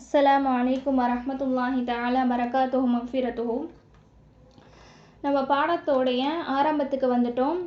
அஸ்லாம் வலைக்கம் வரமத்துல்லாஹி தாலா பரகாத்துஹு மஃபிரத்துஹு. நம்ம பாடத்தோடைய ஆரம்பத்துக்கு வந்துட்டோம்.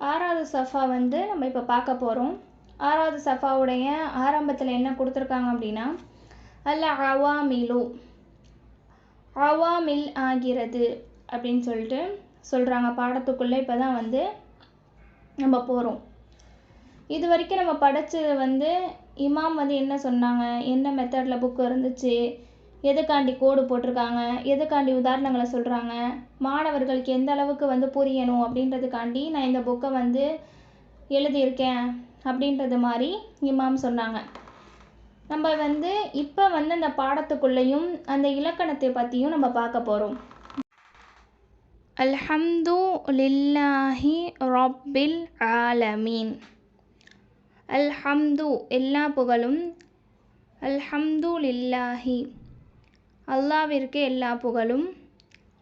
ஆறாவது சஃபா வந்து நம்ம இப்போ பார்க்க போகிறோம் ஆறாவது சஃபாவுடைய ஆரம்பத்தில் என்ன கொடுத்துருக்காங்க அப்படின்னா அல்ல அவாமிலு. அவாமில் ஆகிறது அப்படின்னு சொல்லிட்டு சொல்கிறாங்க பாடத்துக்குள்ளே இப்போ தான் வந்து நம்ம போகிறோம் இது வரைக்கும் நம்ம படித்தது வந்து இமாம் வந்து என்ன சொன்னாங்க? என்ன மெத்தடில் புக் இருந்துச்சு? எதுக்காண்டி கோடு போட்டிருக்காங்க? எதுக்காண்டி உதாரணங்களை சொல்கிறாங்க மாணவர்களுக்கு எந்த அளவுக்கு வந்து புரியணும் அப்படின்றதுக்காண்டி நான் இந்த புக்கை வந்து எழுதியிருக்கேன் அப்படின்றது மாதிரி இமாம் சொன்னாங்க. நம்ம வந்து இப்போ வந்து அந்த பாடத்துக்குள்ளேயும் அந்த இலக்கணத்தை பற்றியும் நம்ம பார்க்க போகிறோம் அல்ஹம்து லில்லாஹி ரப்பில் ஆலமீன். அல்ஹம்து எல்லா புகழும். அல்ஹம்து லில்லாஹி அல்லாவிற்கு எல்லா புகழும்.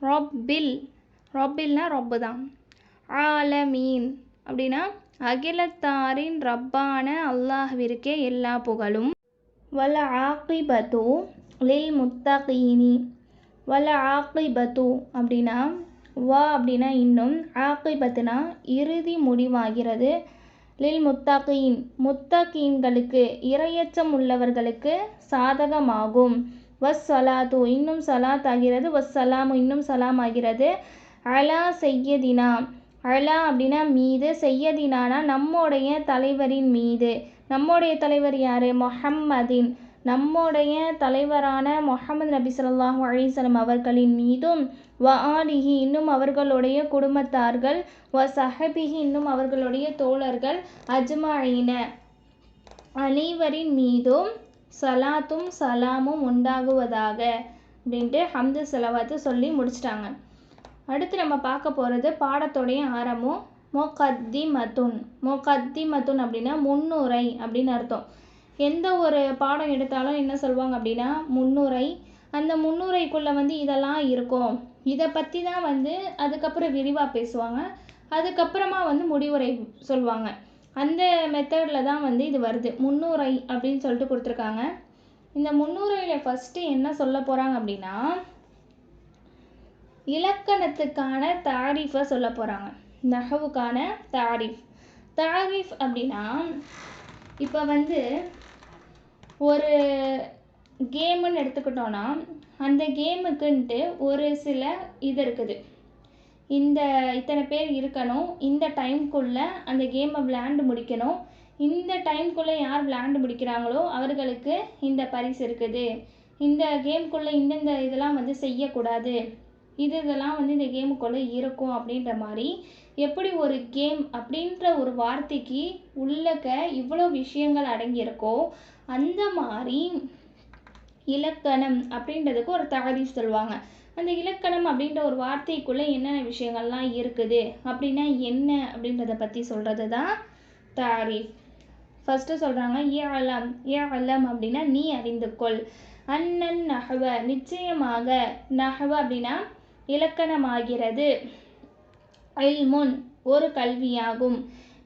ரொப்பில் ரொப்பில்னா ரொப்பு தான் ஆலமீன் அப்படின்னா அகிலத்தாரின் ரப்பான அல்லாஹ்விற்கே எல்லா புகழும். வல ஆக்கிபத்து லில் முத்தகீனி வல ஆக்கிபத்து அப்படின்னா வா அப்படின்னா இன்னும் ஆக்கிபத்துனா இறுதி முடிவாகிறது. லில் முத்தாக்கியின் முத்தாக்கியின்களுக்கு இரையச்சம் உள்ளவர்களுக்கு சாதகமாகும். வஸ் சலாத்து இன்னும் சலாத் ஆகிறது. வஸ் சலாமு இன்னும் சலாம் ஆகிறது. அலா செய்யதினா அலா அப்படின்னா மீது செய்யதினானா நம்முடைய தலைவரின் மீது. நம்முடைய தலைவர் யார்? மொஹம்மதின். நம்முடைய தலைவரான முஹம்மது நபி சொல்லாஹு அலிசலம் அவர்களின் மீதும் வ ஆலிஹி இன்னும் அவர்களுடைய குடும்பத்தார்கள் வ சஹபிஹி இன்னும் அவர்களுடைய தோழர்கள் அஜ்மாயின. அனைவரின் மீதும் சலாத்தும் சலாமும் உண்டாகுவதாக அப்படின்ட்டு ஹம்து செலவாத்து சொல்லி முடிச்சிட்டாங்க. அடுத்து நம்ம பார்க்க போகிறது பாடத்தோடைய ஆரம்பம். மொகத்தி மத்துன் மொகத்தி மத்துன் அப்படின்னா முன்னுரை அப்படின்னு அர்த்தம். எந்த ஒரு பாடம் எடுத்தாலும் என்ன சொல்லுவாங்க அப்படின்னா முன்னுரை. அந்த முன்னுரைக்குள்ளே வந்து இதெல்லாம் இருக்கும். இதை பற்றி தான் வந்து அதுக்கப்புறம் விரிவாக பேசுவாங்க. அதுக்கப்புறமா வந்து முடிவுரை சொல்லுவாங்க அந்த மெத்தடில் தான் வந்து இது வருது. முன்னுரை அப்படின்னு சொல்லிட்டு கொடுத்துருக்காங்க. இந்த முன்னுரையில் ஃபஸ்ட்டு என்ன சொல்ல போகிறாங்க அப்படின்னா இலக்கணத்துக்கான தாரிஃபை சொல்ல போகிறாங்க நகவுக்கான தாரிஃப். தாரிஃப் அப்படின்னா இப்போ வந்து ஒரு கேமுன்னு எடுத்துக்கிட்டோன்னா அந்த கேமுக்குன்ட்டு ஒரு சில இது இருக்குது. இந்த இத்தனை பேர் இருக்கணும் இந்த டைம்குள்ளே அந்த கேமை விளையாண்டு முடிக்கணும். இந்த டைம்குள்ளே யார் விளையாண்டு முடிக்கிறாங்களோ அவர்களுக்கு இந்த பரிசு இருக்குது. இந்த கேம்குள்ளே இந்தந்த இதெல்லாம் வந்து செய்யக்கூடாது. இது இதெல்லாம் வந்து இந்த கேமுக்குள்ளே இருக்கும் அப்படின்ற மாதிரி எப்படி ஒரு கேம் அப்படின்ற ஒரு வார்த்தைக்கு உள்ளக்க இவ்வளோ விஷயங்கள் அடங்கியிருக்கோ அந்த மாதிரி இலக்கணம் அப்படின்றதுக்கு ஒரு தாரீஃப் சொல்லுவாங்க. அந்த இலக்கணம் அப்படின்ற ஒரு வார்த்தைக்குள்ளே என்னென்ன விஷயங்கள்லாம் இருக்குது? அப்படின்னா என்ன அப்படின்றத பற்றி சொல்கிறது தான் தாரீஃப். ஃபஸ்ட்டு சொல்கிறாங்க ஏ அலம் ஏ அலம் அப்படின்னா நீ அறிந்து கொள் அண்ணன் நகவ நிச்சயமாக நகவ அப்படின்னா இலக்கணமாகிறது. இல்முன் ஒரு கல்வியாகும்.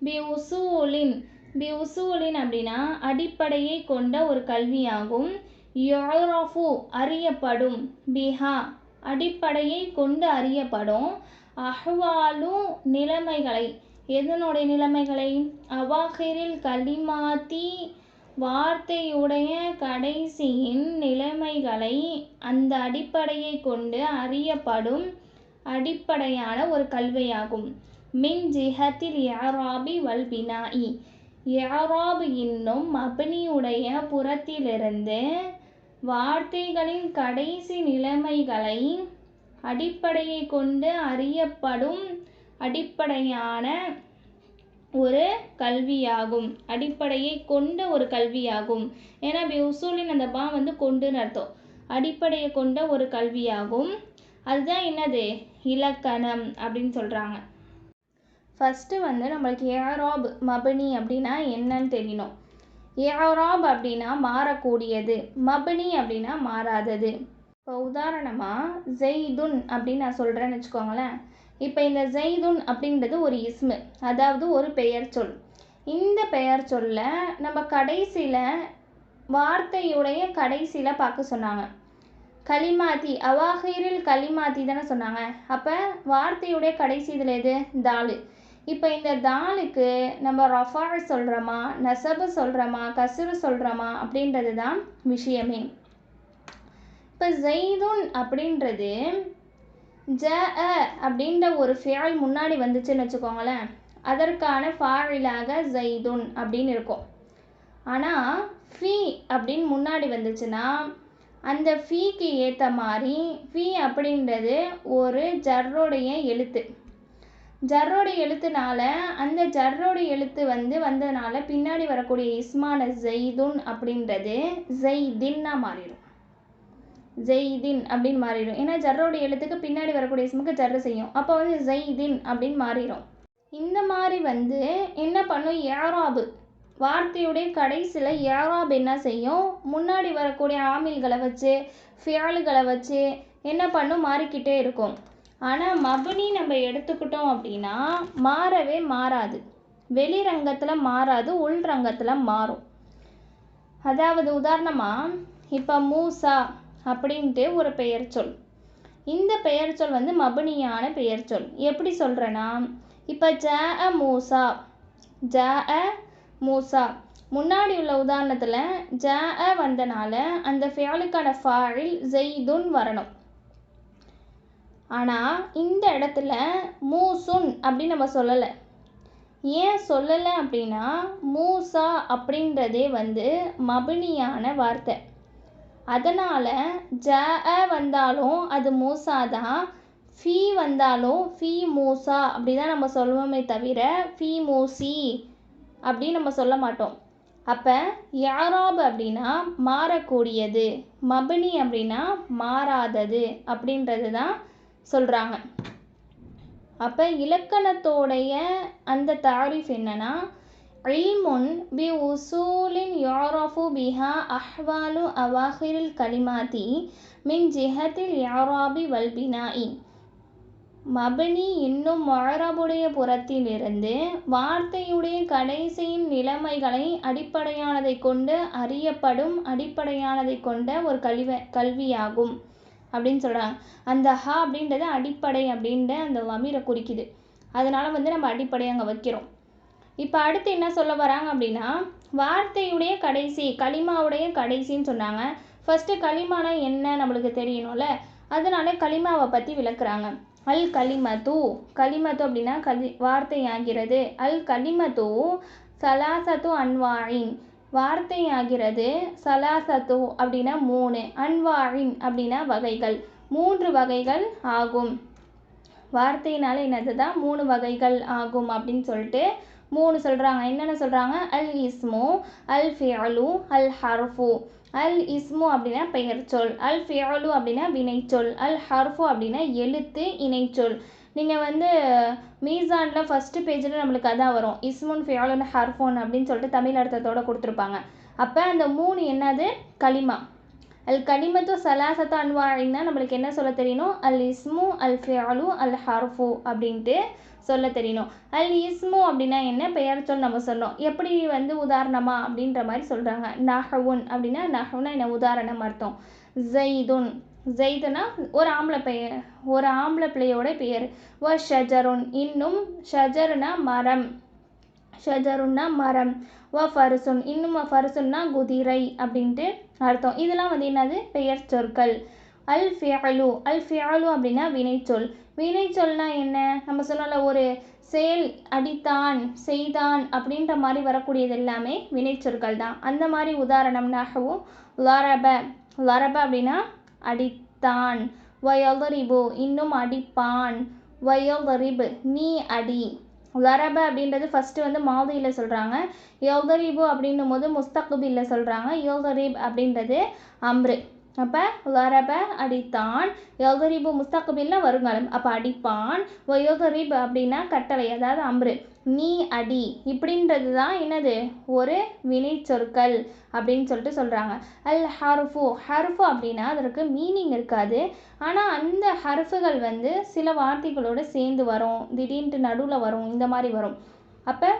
பி உசூலின் பி உசூலின் அப்படின்னா அடிப்படையை கொண்ட ஒரு கல்வியாகும். யோராஃபு அறியப்படும். பிஹா அடிப்படையை கொண்டு அறியப்படும். அஹ்வாலு நிலைமைகளை எதனுடைய நிலைமைகளை? அவாஹிரில் கலிமாத்தி வார்த்தையுடைய கடைசியின் நிலைமைகளை அந்த அடிப்படையை கொண்டு அறியப்படும் அடிப்படையான ஒரு கல்வியாகும். மின் ஜிஹத்தில் யாராபி வல்பினாயி யாராபு இன்னும் அபினியுடைய புறத்திலிருந்து வார்த்தைகளின் கடைசி நிலைமைகளை அடிப்படையை கொண்டு அறியப்படும் அடிப்படையான ஒரு கல்வியாகும். அடிப்படையை கொண்ட ஒரு கல்வியாகும். ஏன்னா அப்படி உசூலின் அந்த பா வந்து கொண்டுன்னு அர்த்தம். அடிப்படையை கொண்ட ஒரு கல்வியாகும். அதுதான் என்னது? இலக்கணம் அப்படின்னு சொல்கிறாங்க ஃபஸ்ட்டு வந்து நம்மளுக்கு ஏராப் மபனி அப்படின்னா என்னன்னு தெரியணும். ஏராப் அப்படின்னா மாறக்கூடியது. மபனி அப்படின்னா மாறாதது. இப்போ உதாரணமாக ஜெய்துன் அப்படின்னு நான் சொல்கிறேன்னு வச்சுக்கோங்களேன். இப்போ இந்த ஜெய்துன் அப்படின்றது ஒரு இஸ்மு. அதாவது ஒரு பெயர் சொல். இந்த பெயர் சொல்ல நம்ம கடைசியில் வார்த்தையுடைய கடைசியில் பார்க்க சொன்னாங்க. கலிமாத்தி அவாஹிரில் கலிமாத்தி தானே சொன்னாங்க. அப்போ வார்த்தையுடைய கடைசி இதில் எது? தாலு இப்போ இந்த தாலுக்கு நம்ம ரஃபா சொல்கிறோமா நசபு சொல்கிறோமா கசுரு சொல்கிறோமா அப்படின்றது தான் விஷயமே. இப்போ ஜெய்துன் அப்படின்றது ஜ அ அப்படின்ற ஒரு ஃபியால் முன்னாடி வந்துச்சுன்னு வச்சுக்கோங்களேன். அதற்கான ஃபாழிலாக ஜெய்துன் அப்படின்னு இருக்கும். ஆனால் ஃபீ அப்படின்னு முன்னாடி வந்துச்சுன்னா அந்த ஃபீக்கு ஏற்ற மாதிரி ஃபீ அப்படின்றது ஒரு ஜர்ரோடைய எழுத்து. ஜர்ரோட எழுத்துனால அந்த ஜர்ரோட எழுத்து வந்து வந்ததுனால பின்னாடி வரக்கூடிய இஸ்மான ஜெய்துன் அப்படின்றது ஜெய்தின்னா மாறிடும். ஜெய்தின் அப்படின்னு மாறிடும். ஏன்னா ஜர்ரோட எழுத்துக்கு பின்னாடி வரக்கூடிய இஸ்முக்கு ஜர்ரு செய்யும். அப்போ வந்து ஜெய்தின் அப்படின்னு மாறிடும். இந்த மாதிரி வந்து என்ன பண்ணும்? ஏராபு வார்த்தையுடைய கடைசியில் ஏராப் என்ன செய்யும்? முன்னாடி வரக்கூடிய ஆமில்களை வச்சு ஃபியாலுகளை வச்சு என்ன பண்ணும்? மாறிக்கிட்டே இருக்கும். ஆனால் மபுனி நம்ம எடுத்துக்கிட்டோம் அப்படின்னா மாறவே மாறாது. வெளிரங்கத்தில் மாறாது உள் ரங்கத்தில் மாறும். அதாவது உதாரணமாக இப்போ மூசா அப்படின்ட்டு ஒரு பெயர் சொல். இந்த பெயர் சொல் வந்து மபுனியான பெயர் சொல். எப்படி சொல்கிறேன்னா இப்போ ஜ அ மூசா ஜ அ மூசா. முன்னாடி உள்ள உதாரணத்தில் ஜ அ வந்தனால அந்த ஃபியாலுக்கான ஃபாழில் ஜெய்துன் வரணும். ஆனால் இந்த இடத்துல மூசுன் அப்படின்னு நம்ம சொல்லலை. ஏன் சொல்லலை அப்படின்னா மூசா அப்படின்றதே வந்து மபினியான வார்த்தை. அதனால் ஜ வந்தாலும் அது மூசா தான் ஃபீ வந்தாலும் ஃபீ மூசா அப்படி தான் நம்ம சொல்லுவோமே தவிர ஃபீ மூசி அப்படின்னு நம்ம சொல்ல மாட்டோம். அப்போ யாராப் அப்படின்னா மாறக்கூடியது மபினி அப்படின்னா மாறாதது அப்படின்றது தான் சொல்கிறாங்க அப்போ இலக்கணத்தோடைய அந்த தாரிஃப் என்னன்னா இல்முன் பி உசூலின் யாரஃபு பிஹா அஹ்வாலு அவாஹிரில் கலிமாத்தி மின் ஜிஹத்தில் யாராபி வல்பினாயி மபனி இன்னும் மொழரபுடைய புறத்திலிருந்து வார்த்தையுடைய கடைசியின் நிலைமைகளை அடிப்படையானதை கொண்டு அறியப்படும் அடிப்படையானதை கொண்ட ஒரு கல்வி கல்வியாகும். அப்படின்னு சொல்கிறாங்க அந்த ஹா அப்படின்றது அடிப்படை அப்படின்ற அந்த வமீரை குறிக்குது. அதனால் வந்து நம்ம அடிப்படை அங்கே வைக்கிறோம். இப்போ அடுத்து என்ன சொல்ல வராங்க அப்படின்னா வார்த்தையுடைய கடைசி களிமாவுடைய கடைசின்னு சொன்னாங்க. ஃபஸ்ட்டு களிமானா என்ன நம்மளுக்கு தெரியணும்ல? அதனால களிமாவை பற்றி விளக்குறாங்க. அல் கலிமத்து கலிமத்து அப்படின்னா கலி வார்த்தை ஆகிறது அல் கலிமத்து சலாசத்து அன்வாயின். வார்த்தையாகிறது சலாசத்து அப்படின்னா மூணு அன்வாழின் அப்படின்னா வகைகள். மூன்று வகைகள் ஆகும். வார்த்தையினால என்னது தான் மூணு வகைகள் ஆகும் அப்படின்னு சொல்லிட்டு மூணு சொல்கிறாங்க என்னென்ன சொல்கிறாங்க அல் இஸ்மு அல் ஃபியலு அல் ஹர்ஃபு. அல் இஸ்மு அப்படின்னா பெயர் சொல் அல் ஃபியலு அப்படின்னா வினைச்சொல். அல் ஹர்ஃபு அப்படின்னா எழுத்து இணைச்சொல். நீங்கள் வந்து மீசானில் ஃபஸ்ட்டு பேஜில் நம்மளுக்கு அதான் வரும். இஸ்முன் ஃபியாலுன் ஹர்ஃபோன் அப்படின்னு சொல்லிட்டு தமிழ் அர்த்தத்தோடு கொடுத்துருப்பாங்க. அப்போ அந்த மூணு என்னது? களிமா. அல் கலிமத்து சலாசத்து அன்வாழின்னா நம்மளுக்கு என்ன சொல்ல தெரியணும் அல் இஸ்மு அல் ஃபியாலு அல் ஹர்ஃபு அப்படின்ட்டு சொல்ல தெரியணும் அல் இஸ்மு அப்படின்னா என்ன? பெயர் சொல் நம்ம சொன்னோம். எப்படி வந்து உதாரணமா அப்படின்ற மாதிரி சொல்கிறாங்க நஹவுன் அப்படின்னா நஹவுன்னா என்ன? உதாரணம் அர்த்தம். ஜெய்துன். ஜெய்தனா ஒரு ஆம்பளை பெயர் ஒரு ஆம்பளை பிள்ளையோட பெயர் வ ஷஜருன். இன்னும் ஷஜருனா மரம். ஷஜருன்னா மரம். வ ஃபருசுன். இன்னும் ஃபருசுன்னா குதிரை அப்படின்ட்டு அர்த்தம். இதெல்லாம் வந்து என்னது? பெயர் சொற்கள். அல் ஃபியாலு அல் ஃபியாலு அப்படின்னா வினைச்சொல். வினைச்சொல்னா என்ன? நம்ம சொன்னோம்ல ஒரு செயல் அடித்தான் செய்தான் அப்படின்ற மாதிரி வரக்கூடியது எல்லாமே வினைச்சொற்கள் தான். அந்த மாதிரி உதாரணம்னாகவும் லரப லரப அப்படின்னா அடித்தான். வயலரிபு இன்னும் அடிப்பான். வயலரிபு நீ அடி. லரப அப்படின்றது ஃபஸ்ட்டு வந்து மாதியில் சொல்கிறாங்க யோகரிபு அப்படின்னும் போது முஸ்தகுபியில் சொல்கிறாங்க யோகரிப் அப்படின்றது அம்ரு. அப்போ லரப அடித்தான். யோகரிபு முஸ்தகுபில்னா வருங்காலம். அப்போ அடிப்பான். ஒயோதரிப் அப்படின்னா கட்டளை அதாவது அம்ரு. நீ அடி. இப்படின்றது தான் என்னது? ஒரு வினை சொற்கள் அப்படின்னு சொல்லிட்டு சொல்கிறாங்க அல் ஹர்ஃபு. ஹர்ஃபு அப்படின்னா அதற்கு மீனிங் இருக்காது. ஆனால் அந்த ஹர்ஃபுகள் வந்து சில வார்த்தைகளோடு சேர்ந்து வரும். திடீர்னு நடுவில் வரும். இந்த மாதிரி வரும். அப்போ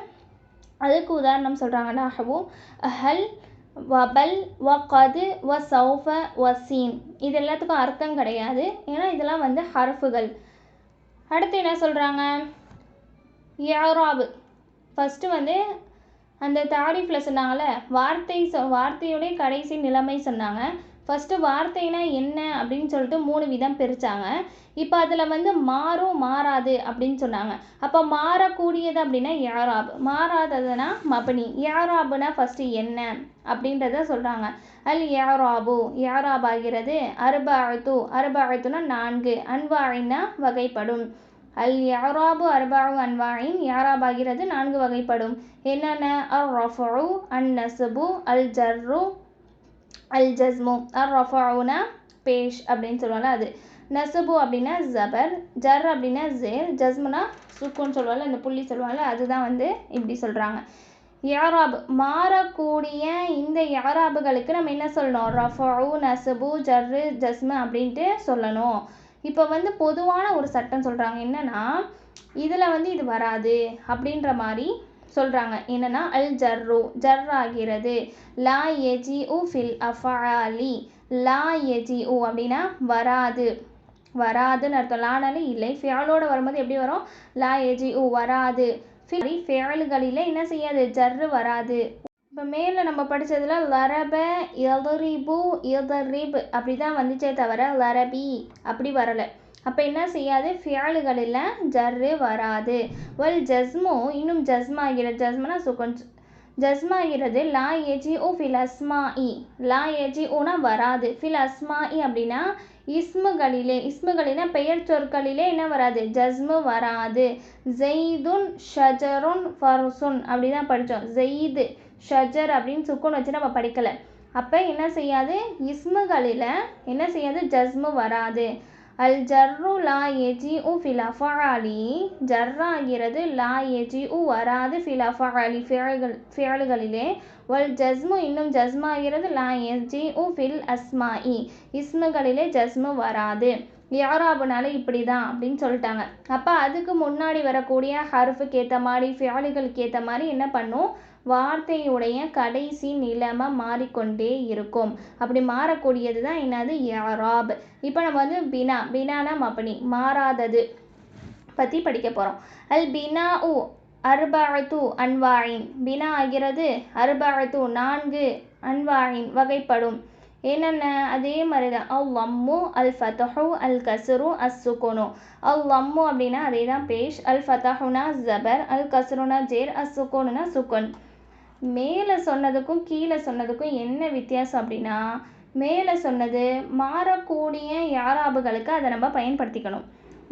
அதுக்கு உதாரணம் சொல்கிறாங்கன்னா ஹல் வபல் வ கது வ சௌஃப வ சீன் இது எல்லாத்துக்கும் அர்த்தம் கிடையாது. ஏன்னா இதெல்லாம் வந்து ஹர்ஃபுகள். அடுத்து என்ன சொல்கிறாங்க யாராவது ஃபஸ்ட்டு வந்து அந்த தாரீஃபில் சொன்னாங்கள்ல வார்த்தை சொ வார்த்தையுடைய கடைசி நிலைமை சொன்னாங்க. ஃபஸ்ட்டு வார்த்தைனா என்ன அப்படின்னு சொல்லிட்டு மூணு விதம் பிரித்தாங்க இப்போ அதில் வந்து மாறும் மாறாது அப்படின்னு சொன்னாங்க. அப்போ மாறக்கூடியது அப்படின்னா யாராப் மாறாததுன்னா மபனி. யாராபுனா ஃபஸ்ட்டு என்ன அப்படின்றத சொல்கிறாங்க அல் யாராபு யாராபாகிறது அருபாழ்த்து அருபாழ்த்துனா நான்கு. அன்வாயின்னா வகைப்படும். அல் யாராபு அர்பாவு அன்வாயின் யாராபாகிறது நான்கு வகைப்படும். என்னென்ன? அர் ரஃபு அன் நசபு அல் ஜர்ரு அல் ஜஸ்மு அர் ரஃபாவுனா பேஷ் அப்படின்னு சொல்லுவாங்க அது. நசபு அப்படின்னா ஜபர் ஜர் அப்படின்னா ஜேர் ஜஸ்முனா சுக்குன்னு சொல்லுவாங்கல்ல இந்த புள்ளி சொல்லுவாங்கல்ல அதுதான் வந்து இப்படி சொல்கிறாங்க யாராப் மாறக்கூடிய இந்த யாராபுகளுக்கு நம்ம என்ன சொல்லணும்? ரஃபு நசபு ஜர்ரு ஜஸ்மு அப்படின்ட்டு சொல்லணும். இப்போ வந்து பொதுவான ஒரு சட்டம் சொல்கிறாங்க என்னென்னா இதில் வந்து இது வராது அப்படின்ற மாதிரி சொல்கிறாங்க என்னென்னா அல் ஜர்ரு ஜர் ஆகிறது லா எஜி உ ஃபில் அஃபாலி. லா எஜி உ அப்படின்னா வராது. வராதுன்னு அர்த்தம். லானாலே இல்லை. ஃபியாலோட வரும்போது எப்படி வரும்? லா எஜி உ வராது. ஃபில் ஃபேலுகளில் என்ன செய்யாது? ஜர்ரு வராது. இப்போ மேலே நம்ம படித்ததில் லரப எதரிபு எதரிப் அப்படி தான் வந்துச்சே தவிர லரபி அப்படி வரலை. அப்போ என்ன செய்யாது? ஃபியாலுகளில் ஜர்ரு வராது. வல் ஜஸ்மு இன்னும் ஜஸ்மாகிறது ஜஸ்மனா சுகன் ஜஸ்மாகிறது லா ஏஜி ஓ ஃபில் அஸ்மா இ லா ஏஜி ஓனா வராது. ஃபில் அஸ்மா இ அப்படின்னா இஸ்முகளிலே இஸ்முகளினா பெயர் சொற்களிலே என்ன வராது? ஜஸ்மு வராது. ஜெய்துன் ஷஜருன் ஃபர்சுன் அப்படி தான் படித்தோம் ஜெயிது ஷஜர் அப்படின்னு சுக்குன் வச்சு நம்ம படிக்கலை. அப்போ என்ன செய்யாது? இஸ்முகளில் என்ன செய்யாது? ஜஸ்மு வராது. அல் ஜர்ரு லா ஏஜி உ ஃபில் அஃபாலி ஜர்ராகிறது லா ஏஜி உ வராது ஃபில் அஃபாலி ஃபியல்கள் ஃபியல்களிலே வல் ஜஸ்மு இன்னும் ஜஸ்மாகிறது லா ஏஜி உ ஃபில் அஸ்மாஇ. இஸ்முகளிலே ஜஸ்மு வராது. யாராபுனால இப்படி தான் அப்படின்னு சொல்லிட்டாங்க. அப்போ அதுக்கு முன்னாடி வரக்கூடிய ஹர்ஃபுக்கு ஏற்ற மாதிரி ஃபியாலிகளுக்கு ஏற்ற மாதிரி என்ன பண்ணும்? வார்த்தையுடைய கடைசி நிலைமை மாறிக்கொண்டே இருக்கும். அப்படி மாறக்கூடியது தான் என்னது? யாராப் இப்போ நம்ம வந்து பினா பினானா மப்பனி மாறாதது பற்றி படிக்க போகிறோம் அல் பினா உ அர்பாத்து அன்வாயின். பினா ஆகிறது அர்பாத்து நான்கு அன்வாயின் வகைப்படும். என்னென்ன? அதே மாதிரி தான் அல் லம்மு அல் ஃபதஹு அல் கசுரு அஸ் சுக்குனு அல் லம்மு அப்படின்னா அதே தான் பேஷ். அல் ஃபதஹுனா ஜபர் அல் கசுருனா ஜேர் அஸ் சுக்குனுனா சுக்குன் மேலே சொன்னதுக்கும் கீழே சொன்னதுக்கும் என்ன வித்தியாசம் அப்படின்னா மேலே சொன்னது மாறக்கூடிய யாராபுகளுக்கு அதை நம்ம பயன்படுத்திக்கணும்.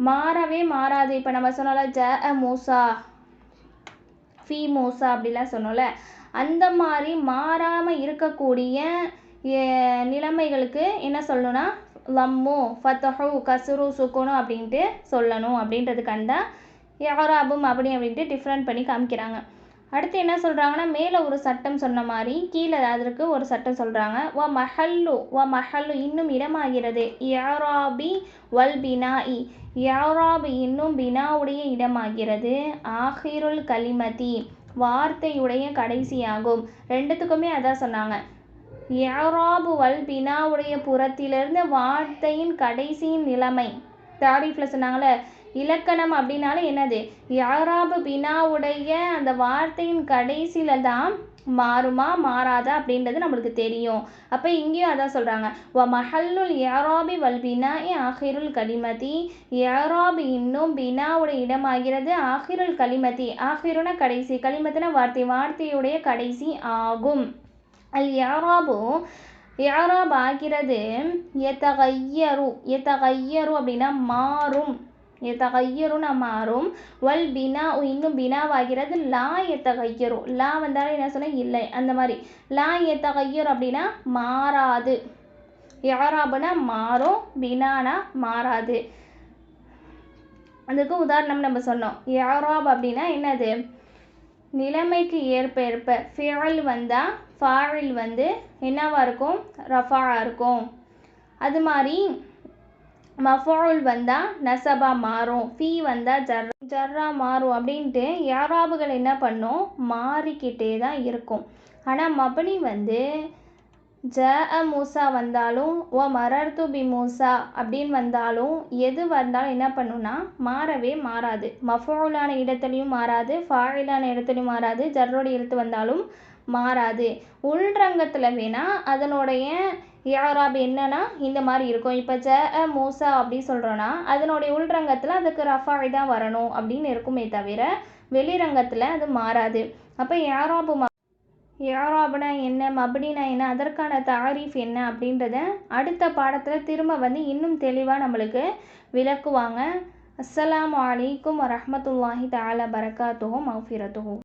மாறவே மாறாது. இப்போ நம்ம சொன்னோம்ல ஜ அ மூசா ஃபி மூசா அப்படிலாம் சொன்னோம்ல அந்த மாதிரி மாறாமல் இருக்கக்கூடிய நிலைமைகளுக்கு என்ன சொல்லணும்னா லம்மு ஃபத்தஹு கசுரு சுக்குனு அப்படின்ட்டு சொல்லணும். அப்படின்றதுக்காண்டி தான் யாராபும் அப்படி அப்படின்ட்டு டிஃப்ரெண்ட் பண்ணி காமிக்கிறாங்க. அடுத்து என்ன சொல்கிறாங்கன்னா மேலே ஒரு சட்டம் சொன்ன மாதிரி கீழே அதற்கு ஒரு சட்டம் சொல்கிறாங்க வ மஹல்லு வ மஹல்லு இன்னும் இடமாகிறது. யாராபி வல் பினாஇ. யாராபி இன்னும் பினாவுடைய இடமாகிறது. ஆஹிருல் கலிமதி. வார்த்தையுடைய கடைசியாகும். ரெண்டுத்துக்குமே அதான் சொன்னாங்க. யாராபு வல் பினாவுடைய புறத்திலிருந்து வார்த்தையின் கடைசியின் நிலைமை. தாரிஃபில் சொன்னாங்களே இலக்கணம் அப்படின்னாலே என்னது? யாராபு பினாவுடைய அந்த வார்த்தையின் கடைசியில் தான் மாறுமா மாறாதா அப்படின்றது நம்மளுக்கு தெரியும். அப்போ இங்கேயும் அதான் சொல்கிறாங்க வ மஹல்லுல் யாராபி வல் பினா ஏ ஆஹிருல் கலிமதி. யாராபி இன்னும் பினாவுடைய இடமாகிறது ஆஹிருல் கலிமதி. ஆஹிருன கடைசி கலிமத்தின வார்த்தை வார்த்தையுடைய கடைசி ஆகும். அல் யாராபு யாராப் ஆகிறது எத்தகையரு எத்தகையரு அப்படின்னா மாறும். எத்தகையருன்னு மாறும் வல் பினா இன்னும் பினாவாகிறது லா எத்தகையரும் லா வந்தாலும் என்ன சொன்னால் இல்லை. அந்த மாதிரி. லா எத்தகையர் அப்படின்னா மாறாது. யாராபுனா மாறும் பினானா மாறாது. அதுக்கு உதாரணம் நம்ம சொன்னோம். யாராப் அப்படின்னா என்னது? நிலைமைக்கு ஏற்ப ஏற்ப. ஃபியல் வந்தால் ஃபாழில் வந்து என்னவாக இருக்கும்? ரஃபாக இருக்கும். அது மாதிரி மஃபாவுல் வந்தால் நசபா மாறும் ஃபீ வந்தால் ஜர் ஜர்ரா மாறும் அப்படின்ட்டு யாராபுகள் என்ன பண்ணும்? மாறிக்கிட்டே தான் இருக்கும். ஆனால் மபனி வந்து ஜ அ மூசா வந்தாலும் ஓ மரர்து பி மூசா அப்படின்னு வந்தாலும் எது வந்தாலும் என்ன பண்ணுன்னா மாறவே மாறாது. மஃபூலான இடத்துலையும் மாறாது ஃபாயிலான இடத்துலையும் மாறாது. ஜர்ரோட எழுத்து வந்தாலும் மாறாது. உள்ரங்கத்தில் வேணால் அதனுடைய யாராப் என்னன்னா இந்த மாதிரி இருக்கும். இப்போ ஜ மோசா அப்படின்னு அப்படி சொல்கிறோன்னா அதனுடைய உள்ரங்கத்தில் அதுக்கு ரஃபாய் தான் வரணும் அப்படின்னு இருக்குமே தவிர வெளிரங்கத்தில் அது மாறாது. அப்போ யாராபு ம என்ன மபடினா என்ன அதற்கான தாரீஃப் என்ன அப்படின்றத அடுத்த பாடத்தில் திரும்ப வந்து இன்னும் தெளிவாக நம்மளுக்கு விளக்குவாங்க. அஸ்ஸலாமு வலைக்கும் வரமத்துல்லாஹி தாலா பரக்காத்துஹு மஃபிரத்துஹு.